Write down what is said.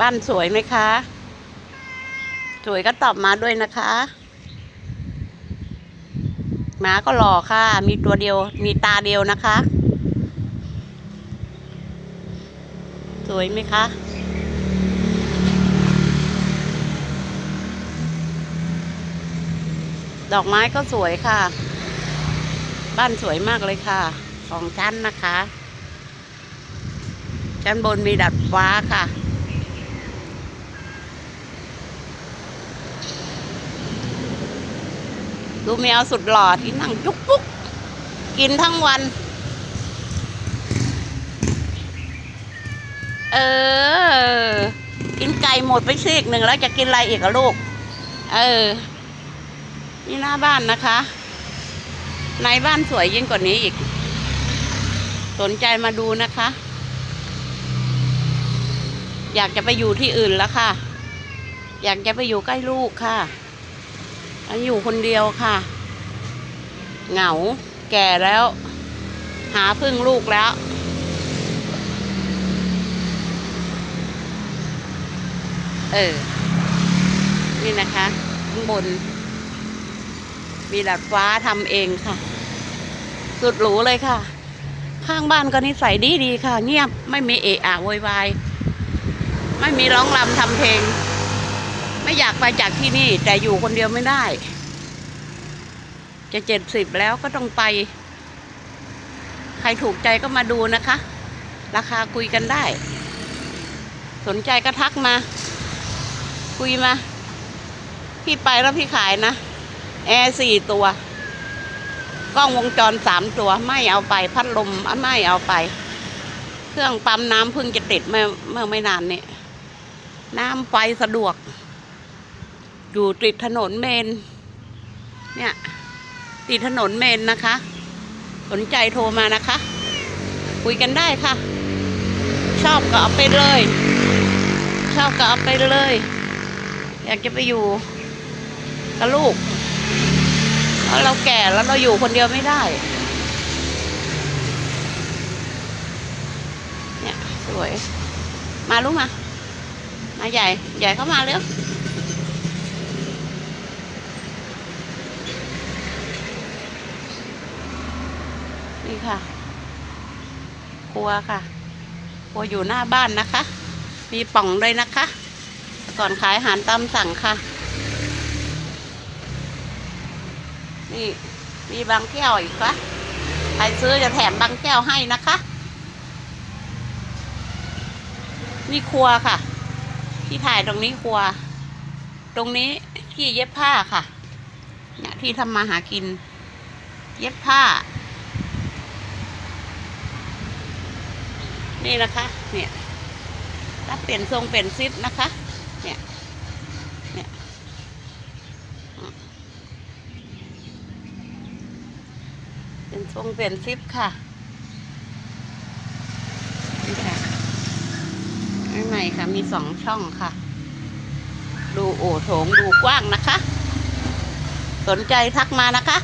บ้านสวยไหมคะ สวยก็ตอบมาด้วยนะคะหมาก็หล่อค่ะ มีตัวเดียว มีตาเดียวนะคะ สวยไหมคะดอกไม้ก็สวยค่ะ บ้านสวยมากเลยค่ะ สองชั้นนะคะ ชั้นบนมีดัดฟ้าค่ะ ดูแมวสุดหล่อที่นั่งจุกปุ๊กกินทั้งวัน เออ กินไก่หมดไปซีกหนึ่งแล้วจะกินอะไรอีกอะลูก เออ นี่หน้าบ้านนะคะ ในบ้านสวยยิ่งกว่านี้อีก สนใจมาดูนะคะ อยากจะไปอยู่ที่อื่นแล้วค่ะ อยากจะไปอยู่ใกล้ลูกค่ะ อันอยู่คนเดียวค่ะ เหงา แก่แล้ว หาพึ่งลูกแล้ว เออ นี่นะคะข้างบน มีดัดฟ้าทำเองค่ะ สุดหรูเลยค่ะ ข้างบ้านก็นิสัยดีดีค่ะ เงียบไม่มีเอะอะโวยวาย ไม่มีร้องรำทำเพลง ไม่อยากไปจากที่นี่ แต่อยู่คนเดียวไม่ได้ จะเจ็ดสิบแล้วก็ต้องไป ใครถูกใจก็มาดูนะคะ ราคาคุยกันได้ สนใจก็ทักมา คุยมา พี่ไปแล้วพี่ขายนะ แอร์สี่ตัว กล้องวงจรสามตัวไม่เอาไป พัดลมไม่เอาไป เครื่องปั๊มน้ำเพิ่งจะติดเมื่อเมื่อไม่นานนี้น้ำไฟสะดวก อยู่ติดถนนเมน เนี่ย ติดถนนเมนนะคะ สนใจโทรมานะคะ คุยกันได้ค่ะ ชอบก็เอาไปเลย ชอบก็เอาไปเลย อยากจะไปอยู่กับลูกเพราะเราแก่แล้วเราอยู่คนเดียวไม่ได้เนี่ยสวย มาลูกมา มาใหญ่ ใหญ่เข้ามาเร็ว ค่ะ ครัวค่ะ ครัวอยู่หน้าบ้านนะคะ มีป่องด้วยนะคะ ก่อนขายอาหารตามสั่งค่ะ นี่มีบางแก้วอีกค่ะใครซื้อจะแถมบางแก้วให้นะคะ นี่ครัวค่ะ ที่ถ่ายตรงนี้ครัว ตรงนี้ที่เย็บผ้าค่ะ เนี่ยที่ทำมาหากิน เย็บผ้า นี่นะคะ เนี่ยรับเปลี่ยนทรงเปลี่ยนซิปนะคะ เนี่ย เนี่ย เป็นทรงเปลี่ยนซิปค่ะนี่ค่ะข้างในค่ะ มีสองช่องค่ะ ดูโอโถงดูกว้างนะคะ สนใจทักมานะคะ